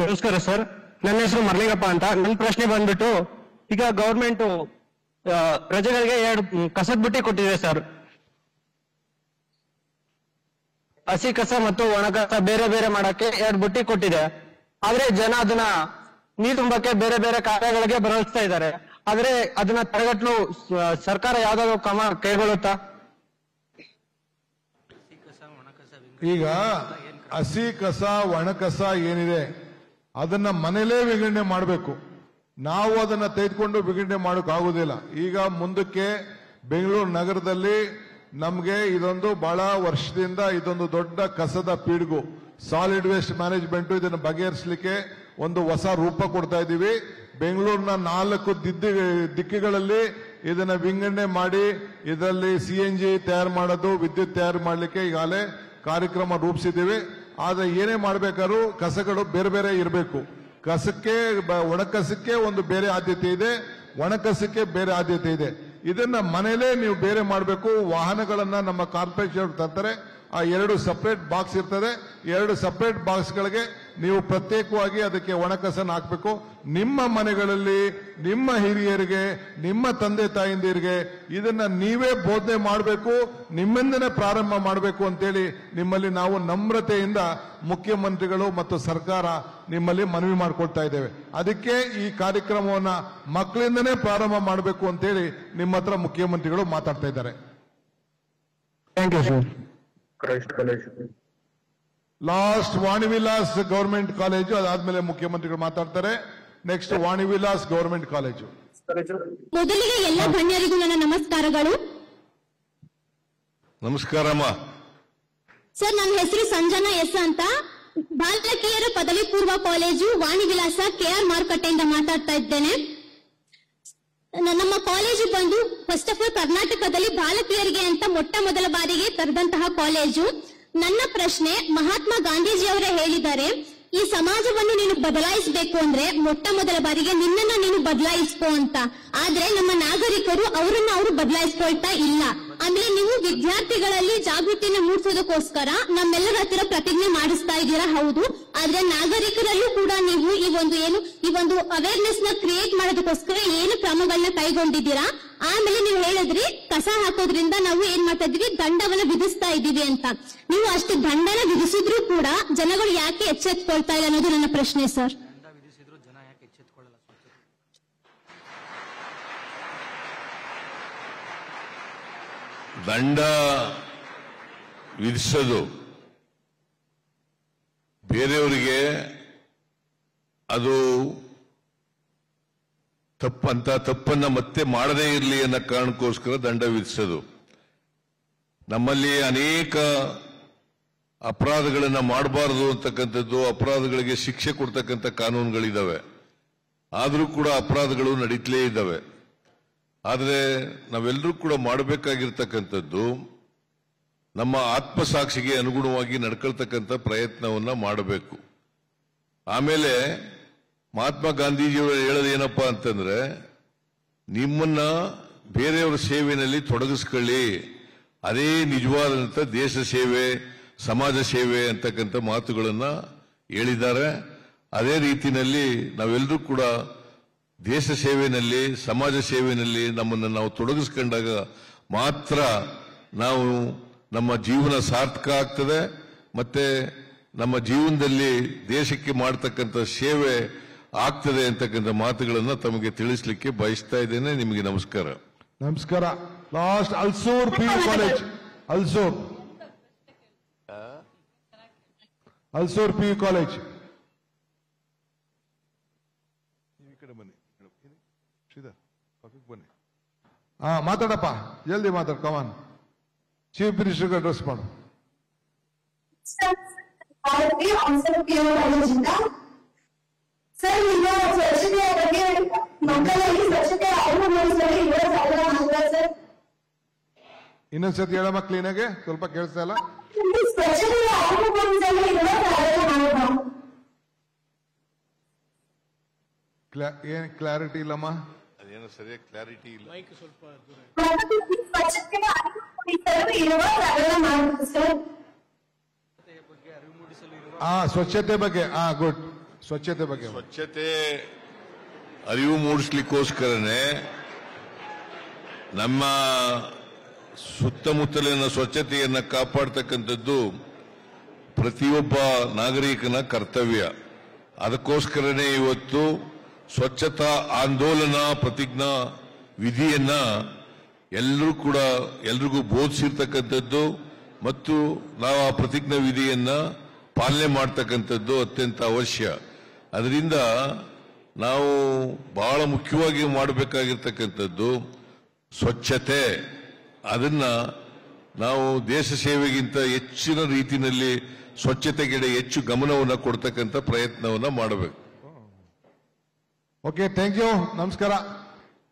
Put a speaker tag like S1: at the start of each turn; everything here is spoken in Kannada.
S1: ನಮಸ್ಕಾರ ಸರ್. ನನ್ನ ಹೆಸರು ಮರ್ಲಿಂಗಪ್ಪ ಅಂತ. ನನ್ನ ಪ್ರಶ್ನೆ ಬಂದ್ಬಿಟ್ಟು, ಈಗ ಗೌರ್ಮೆಂಟ್ ಪ್ರಜೆಗಳಿಗೆ ಎರಡು ಕಸದ ಬುಟ್ಟಿ ಕೊಟ್ಟಿದೆ ಸರ್. ಹಸಿ ಕಸ ಮತ್ತು ಒಣ ಕಸ ಬೇರೆ ಬೇರೆ ಮಾಡಕ್ಕೆ ಎರಡು ಬುಟ್ಟಿ ಕೊಟ್ಟಿದೆ. ಆದ್ರೆ ಜನ ಅದನ್ನ ನೀರು ತುಂಬಕ್ಕೆ ಬೇರೆ ಬೇರೆ ಕಾರ್ಯಗಳಿಗೆ ಬಳಸ್ತಾ ಇದ್ದಾರೆ. ಆದ್ರೆ ಅದನ್ನ ತಡೆಗಟ್ಟಲು ಸರ್ಕಾರ ಯಾವ್ದಾದ್ರು ಕ್ರಮ ಕೈಗೊಳ್ಳುತ್ತಾ?
S2: ಈಗ ಹಸಿ ಕಸ, ಒಣ ಕಸ ಏನಿದೆ? ಅದನ್ನ ಮನೇಲೇ ವಿಘಟನೆ ಮಾಡಬೇಕು. ನಾವು ಅದನ್ನ ತೆಗೆದುಕೊಂಡು ವಿಘಟನೆ ಮಾಡೋಕೆ ಆಗುದಿಲ್ಲ. ಈಗ ಮುಂದಕ್ಕೆ ಬೆಂಗಳೂರು ನಗರದಲ್ಲಿ ನಮಗೆ ಇದೊಂದು ಬಹಳ ವರ್ಷದಿಂದ ಇದೊಂದು ದೊಡ್ಡ ಕಸದ ಪೀಡ್ಗು. ಸಾಲಿಡ್ ವೇಸ್ಟ್ ಮ್ಯಾನೇಜ್ಮೆಂಟ್ ಇದನ್ನು ಬಗೆಹರಿಸಲಿಕ್ಕೆ ಒಂದು ಹೊಸ ರೂಪ ಕೊಡ್ತಾ ಇದ್ದೀವಿ ಬೆಂಗಳೂರಿನ ನಾಲ್ಕು ದಿದ್ದಿ, ದಿಕ್ಕಿಗಳಲ್ಲಿ ಇದನ್ನ ವಿಂಗಡಣೆ ಮಾಡಿ ಇದರಲ್ಲಿ ಸಿ ಎನ್ ಜಿ ತಯಾರು ಮಾಡೋದು, ವಿದ್ಯುತ್ ತಯಾರು ಮಾಡಲಿಕ್ಕೆ ಈಗಾಗಲೇ ಕಾರ್ಯಕ್ರಮ ರೂಪಿಸಿದ್ದೀವಿ. ಆದ್ರೆ ಏನೇ ಮಾಡಬೇಕಾದ್ರು ಕಸಗಳು ಬೇರೆ ಬೇರೆ ಇರಬೇಕು. ಕಸಕ್ಕೆ ಒಣಕಸಕ್ಕೆ ಒಣ ಕಸಕ್ಕೆ ಒಂದು ಬೇರೆ ಆದ್ಯತೆ ಇದೆ, ಒಣಕಸಕ್ಕೆ ಬೇರೆ ಆದ್ಯತೆ ಇದೆ. ಇದನ್ನ ಮನೇಲೇ ನೀವು ಬೇರೆ ಮಾಡಬೇಕು, ವಾಹನಗಳನ್ನ ನಮ್ಮ ಕಾರ್ಪೊರೇಷನ್ ತರ್ತಾರೆ, ಆ ಎರಡು ಸಪರೇಟ್ ಬಾಕ್ಸ್ ಇರ್ತದೆ, ಎರಡು ಸಪರೇಟ್ ಬಾಕ್ಸ್ಗಳಿಗೆ ನೀವು ಪ್ರತ್ಯೇಕವಾಗಿ ಅದಕ್ಕೆ ಒಣಕಸನ್ನು ಕಸನ ಹಾಕಬೇಕು. ನಿಮ್ಮ ಮನೆಗಳಲ್ಲಿ ನಿಮ್ಮ ಹಿರಿಯರಿಗೆ ನಿಮ್ಮ ತಂದೆ ತಾಯಿಂದಿರಿಗೆ ಇದನ್ನ ನೀವೇ ಬೋಧನೆ ಮಾಡಬೇಕು ನಿಮ್ಮಿಂದನೇ ಪ್ರಾರಂಭ ಮಾಡಬೇಕು ಅಂತೇಳಿ ನಿಮ್ಮಲ್ಲಿ ನಾವು ನಮ್ರತೆಯಿಂದ ಮುಖ್ಯಮಂತ್ರಿಗಳು ಮತ್ತು ಸರ್ಕಾರ ನಿಮ್ಮಲ್ಲಿ ಮನವಿ ಮಾಡಿಕೊಳ್ತಾ ಇದ್ದೇವೆ. ಅದಕ್ಕೆ ಈ ಕಾರ್ಯಕ್ರಮವನ್ನ ಮಕ್ಕಳಿಂದನೇ ಪ್ರಾರಂಭ ಮಾಡಬೇಕು ಅಂತೇಳಿ ನಿಮ್ಮ ಹತ್ರ ಮುಖ್ಯಮಂತ್ರಿಗಳು ಮಾತಾಡ್ತಾ ಇದ್ದಾರೆ.
S1: Thank you sir
S2: last Vanivilas government college ಅದಾದ್ಮೇಲೆ ಮುಖ್ಯಮಂತ್ರಿಗಳು ಮಾತಾಡ್ತಾರೆ. Next Vanivilas government college.
S3: ಮೊದಲಿಗೆ ಎಲ್ಲ ಗಣ್ಯರಿಗೂ ನನ್ನ ನಮಸ್ಕಾರಗಳು.
S4: ನಮಸ್ಕಾರಮ್ಮ
S3: ಸರ್ ನನ್ನ ಹೆಸರು ಸಂಜನಾ ಎಸ್ ಅಂತ. ಬಾಲಕಿಯರ ಪದವಿ ಪೂರ್ವ ಕಾಲೇಜು ವಾಣಿ ವಿಲಾಸ ಕೆಆರ್ ಮಾರುಕಟ್ಟೆಯಿಂದ ಮಾತಾಡ್ತಾ ಇದ್ದೇನೆ. ನಮ್ಮ ಕಾಲೇಜು ಬಂದು ಫಸ್ಟ್ ಆಫ್ ಆಲ್ ಕರ್ನಾಟಕದಲ್ಲಿ ಬಾಲಕಿಯರಿಗೆ ಅಂತ ಮೊಟ್ಟ ಮೊದಲ ಬಾರಿಗೆ ತರದಂತಹ ಕಾಲೇಜು. ನನ್ನ ಪ್ರಶ್ನೆ, ಮಹಾತ್ಮ ಗಾಂಧೀಜಿ ಅವರೇ ಹೇಳಿದ್ದಾರೆ, ಈ ಸಮಾಜವನ್ನು ನೀನು ಬದಲಾಯಿಸಬೇಕು ಅಂದ್ರೆ ಮೊಟ್ಟ ಮೊದಲ ಬಾರಿಗೆ ನಿನ್ನನ್ನ ನೀನು ಬದಲಾಯಿಸ್ಕೋ ಅಂತ. ಆದ್ರೆ ನಮ್ಮ ನಾಗರಿಕರು ಅವರನ್ನು ಅವರು ಬದಲಾಯಿಸ್ಕೊಳ್ತಾ ಇಲ್ಲ. ಆಮೇಲೆ ನೀವು ವಿದ್ಯಾರ್ಥಿಗಳಲ್ಲಿ ಜಾಗೃತಿಯನ್ನು ಮೂಡಿಸೋದಕ್ಕೋಸ್ಕರ ನಮ್ಮೆಲ್ಲರ ಹತ್ತಿರ ಪ್ರತಿಜ್ಞೆ ಮಾಡಿಸ್ತಾ ಇದ್ದೀರಾ? ಹೌದು. ಆದ್ರೆ ನಾಗರಿಕರಲ್ಲೂ ಕೂಡ ನೀವು ಈ ಒಂದು ಏನು, ಈ ಒಂದು ಅವೇರ್ನೆಸ್ನ ಕ್ರಿಯೇಟ್ ಮಾಡೋದಕ್ಕೋಸ್ಕರ ಏನು ಕ್ರಮಗಳನ್ನ ಕೈಗೊಂಡಿದ್ದೀರಾ? ಆಮೇಲೆ ನೀವು ಹೇಳಿದ್ರಿ, ಕಸ ಹಾಕೋದ್ರಿಂದ ನಾವು ಏನ್ ಮಾಡ್ತಾ ಇದೀವಿ ದಂಡವನ್ನ ವಿಧಿಸ್ತಾ ಇದ್ದೀವಿ ಅಂತ. ನೀವು ಅಷ್ಟು ದಂಡನ ವಿಧಿಸಿದ್ರು ಕೂಡ ಜನಗಳು ಯಾಕೆ ಎಚ್ಚೆತ್ಕೊಳ್ತಾ ಇಲ್ಲ ಅನ್ನೋದು ನನ್ನ ಪ್ರಶ್ನೆ, ಸರ್.
S4: ದಂಡ ವಿಧಿಸೋದು. ಬೇರೆಯವರಿಗೆ ಅದು ತಪ್ಪಂತ ತಪ್ಪನ್ನ ಮತ್ತೆ ಮಾಡದೇ ಇರಲಿ ಅನ್ನೋ ಕಾರಣಕ್ಕೋಸ್ಕರ ದಂಡ ವಿಧಿಸೋದು. ನಮ್ಮಲ್ಲಿ ಅನೇಕ ಅಪರಾಧಗಳನ್ನ ಮಾಡಬಾರದು ಅಂತಕ್ಕಂಥದ್ದು, ಅಪರಾಧಗಳಿಗೆ ಶಿಕ್ಷೆ ಕೊಡ್ತಕ್ಕಂಥ ಕಾನೂನುಗಳಿದ್ದಾವೆ ಆದರೂ ಕೂಡ ಅಪರಾಧಗಳು ನಡೀತಲೇ ಇದ್ದಾವೆ ಆದರೆ ನಾವೆಲ್ಲರೂ ಕೂಡ ಮಾಡಬೇಕಾಗಿರ್ತಕ್ಕಂಥದ್ದು ನಮ್ಮ ಆತ್ಮಸಾಕ್ಷಿಗೆ ಅನುಗುಣವಾಗಿ ನಡ್ಕೊಳ್ತಕ್ಕಂಥ ಪ್ರಯತ್ನವನ್ನ ಮಾಡಬೇಕು. ಆಮೇಲೆ ಮಹಾತ್ಮ ಗಾಂಧೀಜಿಯವರು ಹೇಳೋದೇನಪ್ಪ ಅಂತಂದ್ರೆ, ನಿಮ್ಮನ್ನ ಬೇರೆಯವರ ಸೇವೆಯಲ್ಲಿ ತೊಡಗಿಸ್ಕೊಳ್ಳಿ. ಅದೇ ನಿಜವಾದಂಥ ದೇಶ ಸೇವೆ, ಸಮಾಜ ಸೇವೆ ಅಂತಕ್ಕಂಥ ಮಾತುಗಳನ್ನು ಹೇಳಿದ್ದಾರೆ. ಅದೇ ರೀತಿಯಲ್ಲಿ ನಾವೆಲ್ಲರೂ ಕೂಡ ದೇಶ ಸೇವೆಯಲ್ಲಿ ಸಮಾಜ ಸೇವೆಯಲ್ಲಿ ನಮ್ಮನ್ನು ನಾವು ತೊಡಗಿಸ್ಕೊಂಡಾಗ ಮಾತ್ರ ನಾವು ನಮ್ಮ ಜೀವನ ಸಾರ್ಥಕ ಆಗ್ತದೆ. ಮತ್ತೆ ನಮ್ಮ ಜೀವನದಲ್ಲಿ ದೇಶಕ್ಕೆ ಮಾಡ್ತಕ್ಕಂಥ ಸೇವೆ ಆಗ್ತದೆ ಅಂತಕ್ಕಂಥ ಮಾತುಗಳನ್ನು ತಮಗೆ ತಿಳಿಸ್ಲಿಕ್ಕೆ ಬಯಸ್ತಾ ಇದ್ದೇನೆ. ನಿಮಗೆ ನಮಸ್ಕಾರ.
S2: ನಮಸ್ಕಾರ. Last Ulsoor P college. Ulsoor. Ulsoor P college. ಹಾ ಮಾತಾಡಪ್ಪ. ಜಲ್ದಿ ಮಾತಾಡ್ ಕಮಾನ್ ಚೀಫ್ ಮಿನಿಸ್ಟರ್ಗೆ ಅಡ್ರೆಸ್ ಮಾಡು.
S5: ಸರ್ ಈಗ ಸ್ವಚ್ಛತೆಯ ಬಗ್ಗೆ ಮಕ್ಕಳಲ್ಲಿ ಸ್ವಚ್ಛತೆ ಅರಿವು ಮೂಡಿಸಲು ಇರುವ ಸಾವಿರ ಮಾತ್ರ ಸರ್
S2: ಇನ್ನೊಂದ್ಸತಿ ಹೇಳಮ್ಮ ಕ್ಲೀನಾಗೆ ಸ್ವಲ್ಪ ಕೇಳಿಸ್ತಾ ಇಲ್ಲ.
S5: ಸ್ವಚ್ಛತೆಯ ಅರಿವು ಮೂಡಿಸಲು ಮಾತ್ರ
S2: ಏನ್ ಕ್ಲಾರಿಟಿ ಇಲ್ಲಮ್ಮ?
S4: ಸರಿಯಾಗಿ ಕ್ಲಾರಿಟಿ ಇಲ್ಲ.
S2: ಸ್ವಚ್ಛತೆ ಬಗ್ಗೆ ಆ ಗುಡ್ ಸ್ವಚ್ಛತೆ ಬಗ್ಗೆ.
S4: ಸ್ವಚ್ಛತೆ ಅರಿವು ಮೂಡಿಸ್ಲಿಕ್ಕೋಸ್ಕರನೇ ನಮ್ಮ ಸುತ್ತಮುತ್ತಲಿನ ಸ್ವಚ್ಛತೆಯನ್ನ ಕಾಪಾಡ್ತಕ್ಕಂಥದ್ದು ಪ್ರತಿಯೊಬ್ಬ ನಾಗರಿಕನ ಕರ್ತವ್ಯ. ಅದಕ್ಕೋಸ್ಕರನೇ ಇವತ್ತು ಸ್ವಚ್ಛತಾ ಆಂದೋಲನ ಪ್ರತಿಜ್ಞಾ ವಿಧಿಯನ್ನ ಎಲ್ಲರೂ ಕೂಡ ಎಲ್ರಿಗೂ ಬೋಧಿಸಿರ್ತಕ್ಕಂಥದ್ದು ಮತ್ತು ನಾವು ಆ ಪ್ರತಿಜ್ಞಾ ವಿಧಿಯನ್ನ ಪಾಲನೆ ಮಾಡ್ತಕ್ಕಂಥದ್ದು ಅತ್ಯಂತ ಅವಶ್ಯ. ಅದರಿಂದ ನಾವು ಬಹಳ ಮುಖ್ಯವಾಗಿ ಮಾಡಬೇಕಾಗಿರ್ತಕ್ಕಂಥದ್ದು ಸ್ವಚ್ಛತೆ. ಅದನ್ನ ನಾವು ದೇಶ ಸೇವೆಗಿಂತ ಹೆಚ್ಚಿನ ರೀತಿಯಲ್ಲಿ ಸ್ವಚ್ಛತೆಗೆಡೆ ಹೆಚ್ಚು ಗಮನವನ್ನು ಕೊಡ್ತಕ್ಕಂಥ ಪ್ರಯತ್ನವನ್ನು ಮಾಡಬೇಕು.
S2: ಓಕೆ ಥ್ಯಾಂಕ್ ಯು ನಮಸ್ಕಾರ.